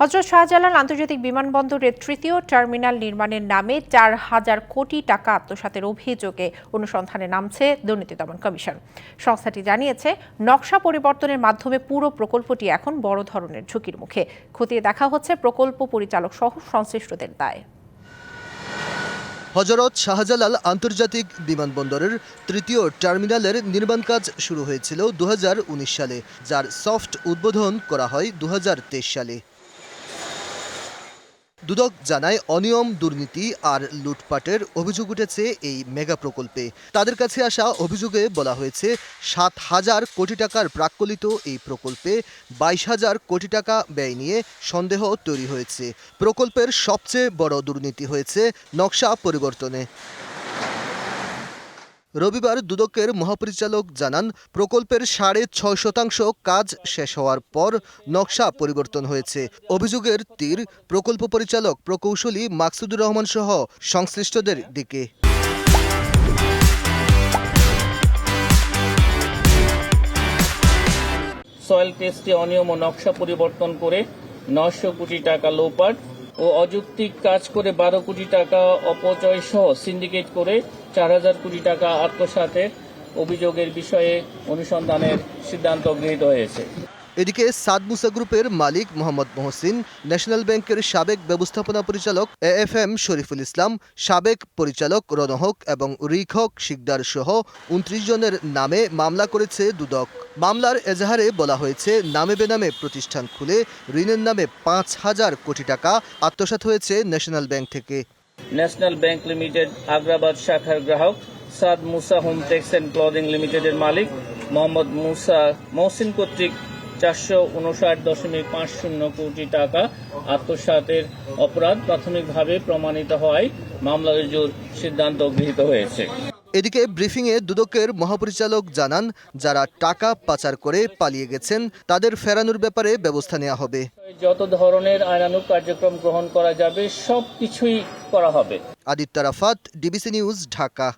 হজরত শাহজালাল আন্তর্জাতিক বিমানবন্দরের তৃতীয় টার্মিনাল নির্মাণের নামে চার হাজার কোটি টাকা আত্মসাতের অভিযোগে অনুসন্ধানে নামছে দুর্নীতি দমন কমিশন। সংস্থাটি জানিয়েছে, নকশা পরিবর্তনের মাধ্যমে পুরো প্রকল্পটি এখন বড় ধরনের ঝুঁকির মুখে। খতিয়ে দেখা হচ্ছে, প্রকল্প পরিচালক সহ সংশ্লিষ্টদের দায়। হজরত শাহজালাল আন্তর্জাতিক বিমানবন্দরের তৃতীয় টার্মিনালের নির্মাণ কাজ শুরু হয়েছিল দু হাজার উনিশ সালে, যার সফট উদ্বোধন করা হয় দু সালে। দুদক জানায় অনিয়ম, দুর্নীতি আর লুটপাটের অভিযোগ উঠেছে এই মেগা প্রকল্পে। তাদের কাছে আসা অভিযোগে বলা হয়েছে, সাত হাজার কোটি টাকার প্রাক্কলিত এই প্রকল্পে বাইশ হাজার কোটি টাকা ব্যয় নিয়ে সন্দেহ তৈরি হয়েছে। প্রকল্পের সবচেয়ে বড় দুর্নীতি হয়েছে নকশা পরিবর্তনে। রবিবার দুদকের মহাপরিচালক জানান, প্রকল্পের সাড়ে ছয় শতাংশ কাজ শেষ হওয়ার পর নকশা পরিবর্তন হয়েছে। অভিযোগের তীর প্রকল্প পরিচালক প্রকৌশলী মাকসুদুর রহমান সহ সংশ্লিষ্টদের দিকে। সয়েল টেস্টে অনিয়ম ও নকশা পরিবর্তন করে নশো কোটি টাকা লোপাট ও অযৌক্তিক কাজ করে বারো কোটি টাকা অপচয় সহ সিন্ডিকেট করে চার হাজার কোটি টাকা আত্মসাতের অভিযোগের বিষয়ে অনুসন্ধানের সিদ্ধান্ত গৃহীত হয়েছে। এদিকে সাদ মুসা গ্রুপের মালিক মোহাম্মদ মহসিন, ন্যাশনাল ব্যাংকের সাবেক ব্যবস্থাপনা পরিচালক A F M Shariful Islam, সাবেক পরিচালক রনহক এবং রিখক শিকদার সহ উনত্রিশ জনের নামে মামলা করেছে দুদক। মামলার এজাহারে বলা হয়েছে, নামে বেনামে প্রতিষ্ঠান খুলে ঋণের নামে পাঁচ হাজার কোটি টাকা আত্মসাৎ হয়েছে ন্যাশনাল ব্যাংক থেকে। ন্যাশনাল ব্যাংক লিমিটেড আগ্রাবাদ শাখার গ্রাহক, Saad Musa home tex and clothing লিমিটেডের মালিক মোহাম্মদ মুসা মহসিন কর্তৃক চারশো উনষাট দশমিক পাঁচ শূন্য কোটি টাকা আত্মসাতের অপরাধ প্রাথমিকভাবে প্রমাণিত হওয়ায় মামলা রুজুর সিদ্ধান্ত গৃহীত হয়েছে। এদিকে ব্রিফিংয়ে দুদকের মহাপরিচালক জানান যারা টাকা পাচার করে পালিয়ে গেছেন তাদের ফেরানোর ব্যাপারে ব্যবস্থা নেওয়া হবে। যত ধরনের আইনানুগ কার্যক্রম গ্রহণ করা যাবে সব কিছুই করা হবে। Aditya Rafat DBC news Dhaka.